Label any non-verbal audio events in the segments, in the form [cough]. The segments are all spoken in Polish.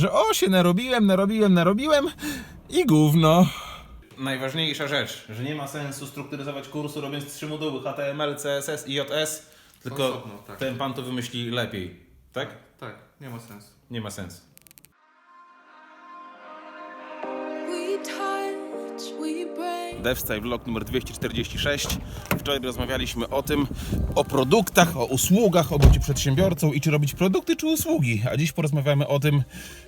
że o się narobiłem, narobiłem, narobiłem i gówno. Najważniejsza rzecz, że nie ma sensu strukturyzować kursu robiąc trzy moduły HTML, CSS i JS, tylko Osobno, tak. ten pan to wymyśli lepiej. Tak? Tak, nie ma sensu. Nie ma sensu. DevStyle vlog numer 246. Wczoraj rozmawialiśmy o tym, o produktach, o usługach, o byciu przedsiębiorcą i czy robić produkty, czy usługi. A dziś porozmawiamy o tym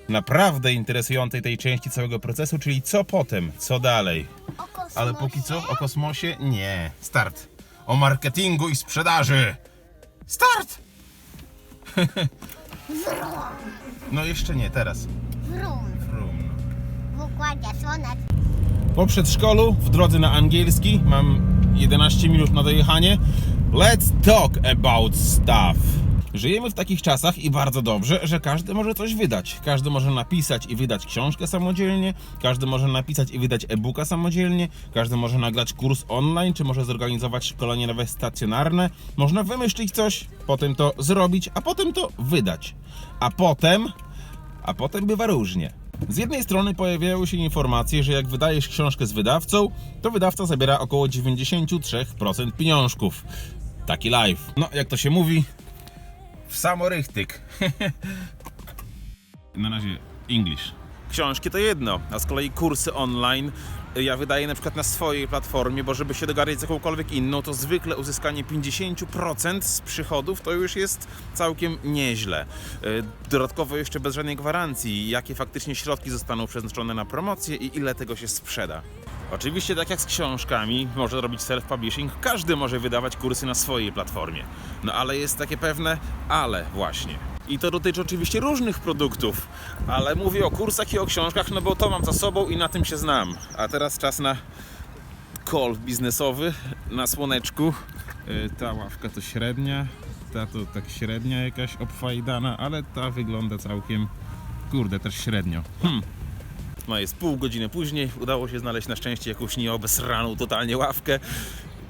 naprawdę interesującej tej części całego procesu, czyli co potem, co dalej. Ale póki co o kosmosie nie. Start. O marketingu i sprzedaży. Start! No jeszcze nie, teraz. Wrum. Brum. W układzie słonek. Po przedszkolu, w drodze na angielski, mam 11 minut na dojechanie. Let's talk about stuff. Żyjemy w takich czasach i bardzo dobrze, że każdy może coś wydać. Każdy może napisać i wydać książkę samodzielnie, każdy może napisać i wydać e-booka samodzielnie, każdy może nagrać kurs online, czy może zorganizować szkolenie nawet stacjonarne. Można wymyślić coś, potem to zrobić, a potem to wydać. A potem a potem bywa różnie. Z jednej strony pojawiają się informacje, że jak wydajesz książkę z wydawcą, to wydawca zabiera około 93% pieniążków. Taki live. No, jak to się mówi, w samorychtyk. [laughs] Na razie English. Książki to jedno, a z kolei kursy online ja wydaję na przykład na swojej platformie, bo żeby się dogadać z jakąkolwiek inną, to zwykle uzyskanie 50% z przychodów to już jest całkiem nieźle. Yy, Dodatkowo jeszcze bez żadnej gwarancji, jakie faktycznie środki zostaną przeznaczone na promocję i ile tego się sprzeda. Oczywiście, tak jak z książkami, może robić self-publishing, każdy może wydawać kursy na swojej platformie. No ale jest takie pewne ale właśnie. I to dotyczy oczywiście różnych produktów, ale mówię o kursach i o książkach, no bo to mam za sobą i na tym się znam. A teraz czas na call biznesowy na słoneczku. Y, Ta ławka to średnia, ta to tak średnia jakaś obfajdana, ale ta wygląda całkiem, kurde, też średnio. Hmm. No jest pół godziny później, udało się znaleźć na szczęście jakąś nieobesraną totalnie ławkę.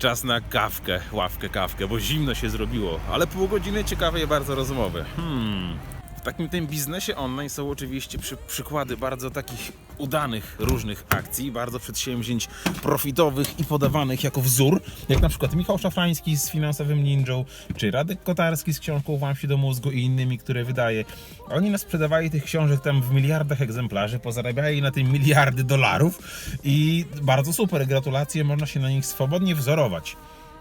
Czas na kawkę, ławkę, kawkę, bo zimno się zrobiło, ale pół godziny ciekawej bardzo rozmowy. Hmm. W takim tym biznesie online są oczywiście przy, przykłady bardzo takich udanych różnych akcji, bardzo przedsięwzięć profitowych i podawanych jako wzór, jak na przykład Michał Szafrański z Finansowym Ninją, czy Radek Kotarski z książką Wam się do mózgu i innymi, które wydaje. Oni nas sprzedawali tych książek tam w miliardach egzemplarzy, pozarabiali na tym miliardy dolarów i bardzo super, gratulacje, można się na nich swobodnie wzorować.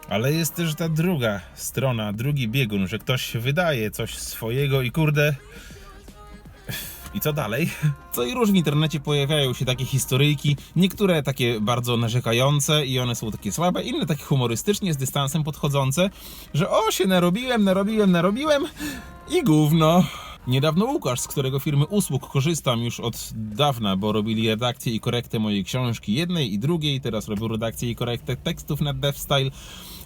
Ale jest też ta druga strona, drugi biegun, że ktoś wydaje coś swojego i kurde. I co dalej? Co i róż w internecie pojawiają się takie historyjki, niektóre takie bardzo narzekające i one są takie słabe, inne takie humorystycznie, z dystansem podchodzące, że o się narobiłem, narobiłem, narobiłem i gówno. Niedawno Łukasz, z którego firmy usług korzystam już od dawna, bo robili redakcję i korektę mojej książki jednej i drugiej, teraz robią redakcję i korektę tekstów na DevStyle.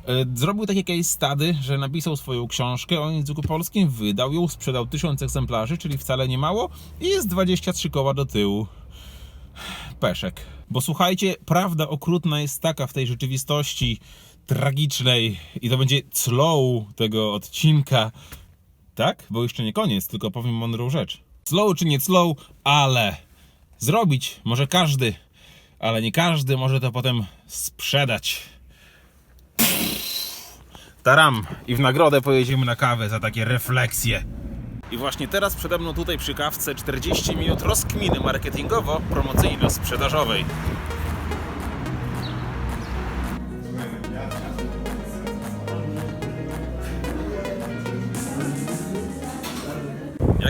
E, Zrobił takie case study, że napisał swoją książkę o języku polskim, wydał ją, sprzedał tysiąc egzemplarzy, czyli wcale nie mało i jest 23 koła do tyłu. Peszek. Bo słuchajcie, prawda okrutna jest taka w tej rzeczywistości tragicznej i to będzie slow tego odcinka, tak? Bo jeszcze nie koniec, tylko powiem mądrą rzecz. Slow czy nie slow, ale zrobić może każdy, ale nie każdy może to potem sprzedać. Taram! I w nagrodę pojedziemy na kawę za takie refleksje. I właśnie teraz przede mną tutaj przy kawce 40 minut rozkminy marketingowo-promocyjno-sprzedażowej.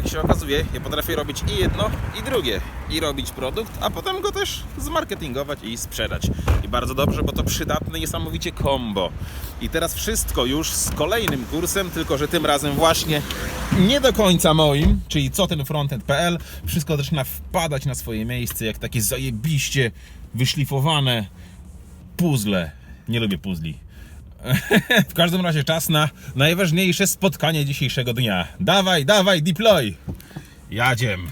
Jak się okazuje, ja potrafię robić i jedno, i drugie. I robić produkt, a potem go też zmarketingować i sprzedać. I bardzo dobrze, bo to przydatne niesamowicie combo. I teraz wszystko już z kolejnym kursem, tylko że tym razem właśnie nie do końca moim, czyli co ten frontend.pl. Wszystko zaczyna wpadać na swoje miejsce, jak takie zajebiście wyszlifowane puzzle. Nie lubię puzli. [laughs] W każdym razie czas na najważniejsze spotkanie dzisiejszego dnia. Dawaj, dawaj, deploy! Jadziem.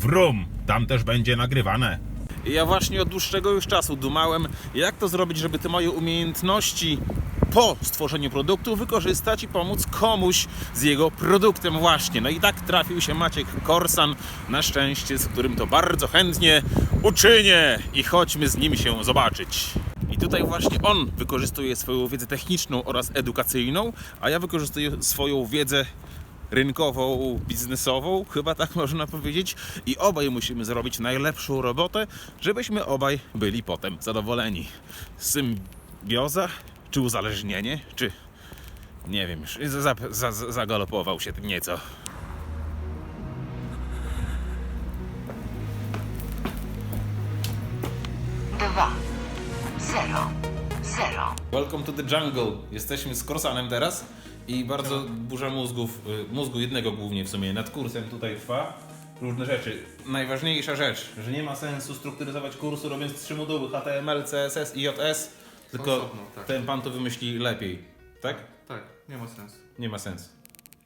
Wrum, tam też będzie nagrywane. Ja właśnie od dłuższego już czasu dumałem, jak to zrobić, żeby te moje umiejętności po stworzeniu produktu wykorzystać i pomóc komuś z jego produktem właśnie. No i tak trafił się Maciek Korsan, na szczęście, z którym to bardzo chętnie uczynię i chodźmy z nim się zobaczyć. Tutaj właśnie on wykorzystuje swoją wiedzę techniczną oraz edukacyjną, a ja wykorzystuję swoją wiedzę rynkową, biznesową, chyba tak [laughs] można powiedzieć. I obaj musimy zrobić najlepszą robotę, żebyśmy obaj byli potem zadowoleni. Symbioza, czy uzależnienie, czy nie wiem, już za, za, za, zagalopował się tym nieco. Welcome to the jungle. Jesteśmy z Korsanem teraz i bardzo burza mózgów, y, mózgu jednego głównie w sumie, nad kursem tutaj trwa. Różne rzeczy. Najważniejsza rzecz, że nie ma sensu strukturyzować kursu robiąc trzy moduły HTML, CSS i JS, tylko Osobno, tak. ten pan to wymyśli lepiej. Tak? Tak, nie ma sensu. Nie ma sensu.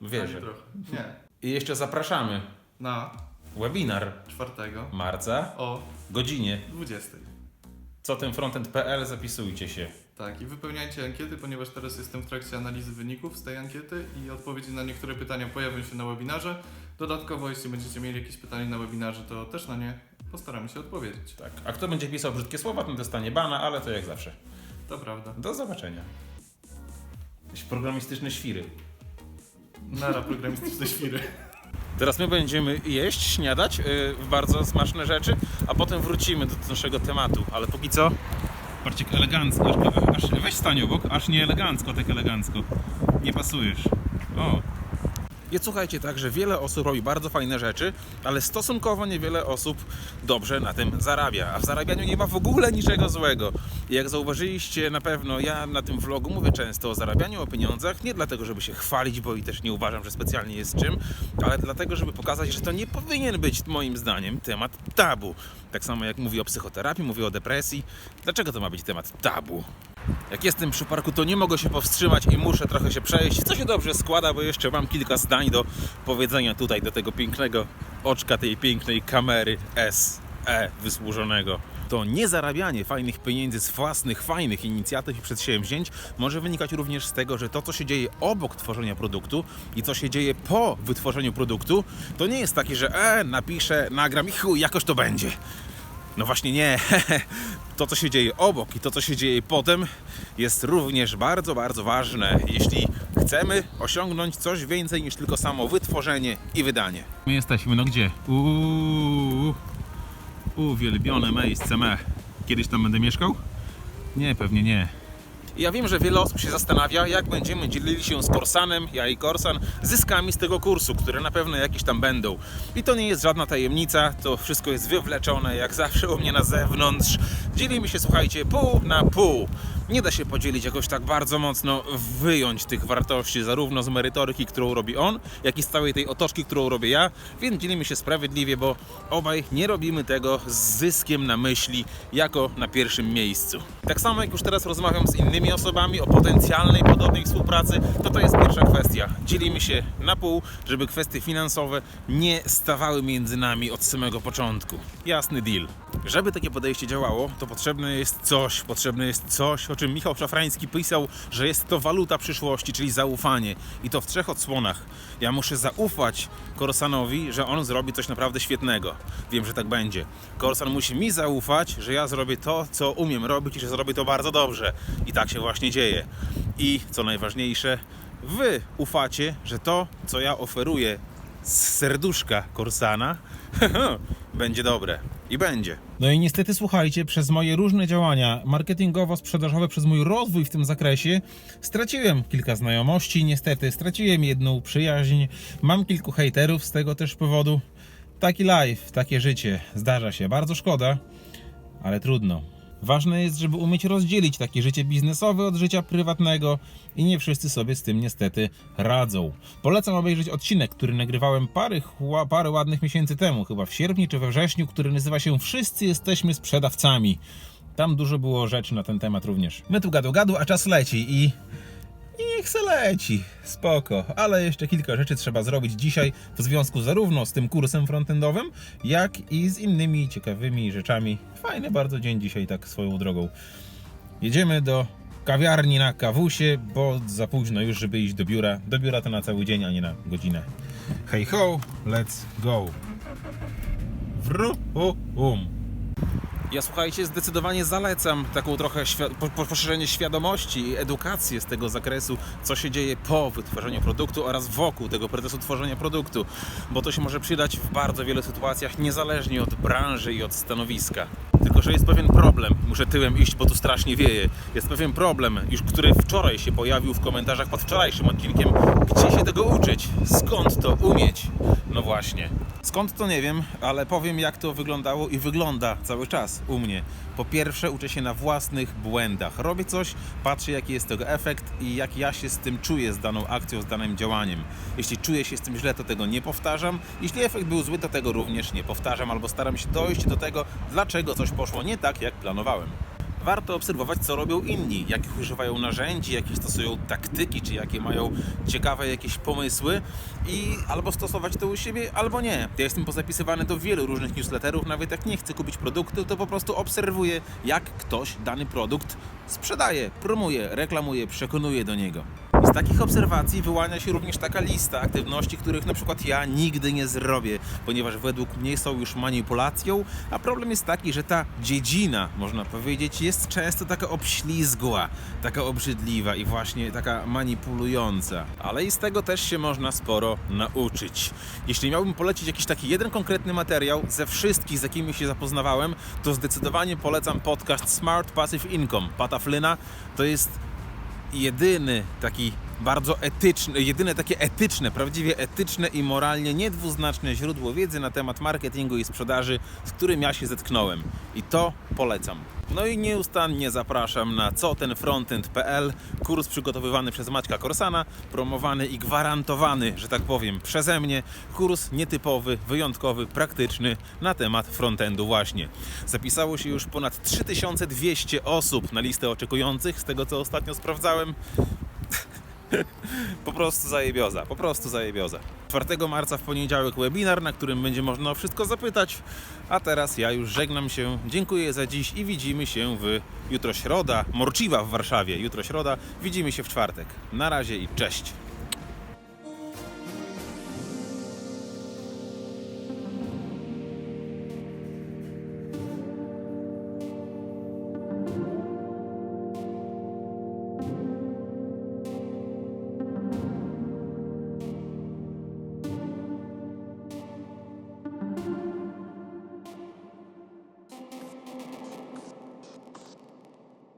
Ani Wierzę. trochę. Nie. I jeszcze zapraszamy. Na Webinar czwartego marca, o godzinie. 20. Co ten frontend.pl zapisujcie się. Tak, i wypełniajcie ankiety, ponieważ teraz jestem w trakcie analizy wyników z tej ankiety i odpowiedzi na niektóre pytania pojawią się na webinarze. Dodatkowo, jeśli będziecie mieli jakieś pytanie na webinarze, to też na nie postaramy się odpowiedzieć. Tak. A kto będzie pisał brzydkie słowa, ten dostanie bana, ale to jak zawsze. To prawda. Do zobaczenia. Jakieś programistyczne świry. Nara programistyczne świry. [laughs] Teraz my będziemy jeść, śniadać yy, w bardzo smaczne rzeczy, a potem wrócimy do naszego tematu. Ale póki co. Jak elegancko. Aż, aż, weź stań obok, aż nie elegancko, tak elegancko. Nie pasujesz. O. I słuchajcie, tak, że wiele osób robi bardzo fajne rzeczy, ale stosunkowo niewiele osób dobrze na tym zarabia. A w zarabianiu nie ma w ogóle niczego złego. I jak zauważyliście na pewno, ja na tym vlogu mówię często o zarabianiu, o pieniądzach, nie dlatego, żeby się chwalić, bo i też nie uważam, że specjalnie jest czym, ale dlatego, żeby pokazać, że to nie powinien być moim zdaniem temat tabu. Tak samo jak mówię o psychoterapii, mówię o depresji. Dlaczego to ma być temat tabu? Jak jestem przy parku, to nie mogę się powstrzymać i muszę trochę się przejść, co się dobrze składa, bo jeszcze mam kilka zdań do powiedzenia tutaj, do tego pięknego oczka tej pięknej kamery SE wysłużonego. To niezarabianie fajnych pieniędzy z własnych fajnych inicjatyw i przedsięwzięć może wynikać również z tego, że to, co się dzieje obok tworzenia produktu i co się dzieje po wytworzeniu produktu, to nie jest takie, że e, napiszę, nagram i chuj, jakoś to będzie. No właśnie nie. [laughs] To, co się dzieje obok i to, co się dzieje potem, jest również bardzo, bardzo ważne, jeśli chcemy osiągnąć coś więcej niż tylko samo wytworzenie i wydanie. My jesteśmy, no gdzie? Uuu, uwielbione miejsce me. Kiedyś tam będę mieszkał? Nie, pewnie nie. Ja wiem, że wiele osób się zastanawia, jak będziemy dzielili się z Korsanem, ja i Korsan, zyskami z tego kursu, które na pewno jakieś tam będą. I to nie jest żadna tajemnica, to wszystko jest wywleczone, jak zawsze u mnie na zewnątrz. Dzielimy się, słuchajcie, pół na pół. Nie da się podzielić jakoś tak bardzo mocno, wyjąć tych wartości zarówno z merytoryki, którą robi on, jak i z całej tej otoczki, którą robię ja, więc dzielimy się sprawiedliwie, bo obaj nie robimy tego z zyskiem na myśli, jako na pierwszym miejscu. Tak samo jak już teraz rozmawiam z innymi osobami o potencjalnej podobnej współpracy, to to jest pierwsza kwestia. Dzielimy się na pół, żeby kwestie finansowe nie stawały między nami od samego początku. Jasny deal. Żeby takie podejście działało, to potrzebne jest coś, potrzebne jest coś, o czym Michał Szafrański pisał, że jest to waluta przyszłości, czyli zaufanie. I to w trzech odsłonach. Ja muszę zaufać Korsanowi, że on zrobi coś naprawdę świetnego. Wiem, że tak będzie. Korsan musi mi zaufać, że ja zrobię to, co umiem robić i że zrobię to bardzo dobrze. I tak się właśnie dzieje. I co najważniejsze, wy ufacie, że to, co ja oferuję z serduszka Korsana, [laughs] będzie dobre. I będzie. No i niestety słuchajcie, przez moje różne działania marketingowo-sprzedażowe, przez mój rozwój w tym zakresie, straciłem kilka znajomości, niestety straciłem jedną przyjaźń, mam kilku hejterów z tego też powodu. Taki life, takie życie, zdarza się. Bardzo szkoda, ale trudno. Ważne jest, żeby umieć rozdzielić takie życie biznesowe od życia prywatnego i nie wszyscy sobie z tym niestety radzą. Polecam obejrzeć odcinek, który nagrywałem parę, parę ładnych miesięcy temu, chyba w sierpniu czy we wrześniu, który nazywa się Wszyscy jesteśmy sprzedawcami. Tam dużo było rzeczy na ten temat również. My tu gadu gadu, a czas leci i Niech se leci, spoko, ale jeszcze kilka rzeczy trzeba zrobić dzisiaj w związku zarówno z tym kursem frontendowym, jak i z innymi ciekawymi rzeczami. Fajny bardzo dzień dzisiaj, tak swoją drogą. Jedziemy do kawiarni na kawusie, bo za późno już, żeby iść do biura. Do biura to na cały dzień, a nie na godzinę. Hej ho, let's go. Wrum. Ja słuchajcie, zdecydowanie zalecam taką trochę świ- po- po- poszerzenie świadomości i edukację z tego zakresu, co się dzieje po wytworzeniu produktu oraz wokół tego procesu tworzenia produktu, bo to się może przydać w bardzo wielu sytuacjach, niezależnie od branży i od stanowiska. Tylko, że jest pewien problem, muszę tyłem iść, bo tu strasznie wieje. Jest pewien problem, już który wczoraj się pojawił w komentarzach pod wczorajszym odcinkiem. Gdzie się tego uczyć? Skąd to umieć? No właśnie. Skąd to nie wiem, ale powiem jak to wyglądało i wygląda cały czas u mnie. Po pierwsze uczę się na własnych błędach. Robię coś, patrzę jaki jest tego efekt i jak ja się z tym czuję, z daną akcją, z danym działaniem. Jeśli czuję się z tym źle, to tego nie powtarzam. Jeśli efekt był zły, to tego również nie powtarzam albo staram się dojść do tego, dlaczego coś poszło nie tak, jak planowałem. Warto obserwować, co robią inni, jakich używają narzędzi, jakie stosują taktyki, czy jakie mają ciekawe jakieś pomysły i albo stosować to u siebie, albo nie. Ja jestem pozapisywany do wielu różnych newsletterów, nawet jak nie chcę kupić produktu, to po prostu obserwuję, jak ktoś dany produkt sprzedaje, promuje, reklamuje, przekonuje do niego. Z takich obserwacji wyłania się również taka lista aktywności, których na przykład ja nigdy nie zrobię, ponieważ według mnie są już manipulacją, a problem jest taki, że ta dziedzina, można powiedzieć, jest często taka obślizgła, taka obrzydliwa i właśnie taka manipulująca. Ale i z tego też się można sporo nauczyć. Jeśli miałbym polecić jakiś taki jeden konkretny materiał ze wszystkich, z jakimi się zapoznawałem, to zdecydowanie polecam podcast Smart Passive Income Pata Flyna. To jest jedyny taki bardzo etyczny, jedyne takie etyczne, prawdziwie etyczne i moralnie niedwuznaczne źródło wiedzy na temat marketingu i sprzedaży, z którym ja się zetknąłem. I to polecam. No i nieustannie zapraszam na co ten frontend.pl, kurs przygotowywany przez Maćka Korsana, promowany i gwarantowany, że tak powiem, przeze mnie, kurs nietypowy, wyjątkowy, praktyczny na temat frontendu właśnie. Zapisało się już ponad 3200 osób na listę oczekujących, z tego co ostatnio sprawdzałem. [laughs] Po prostu zajebioza, po prostu zajebioza. 4 marca w poniedziałek webinar, na którym będzie można o wszystko zapytać. A teraz ja już żegnam się, dziękuję za dziś i widzimy się w jutro środa, Morczywa w Warszawie, jutro środa, widzimy się w czwartek. Na razie i cześć.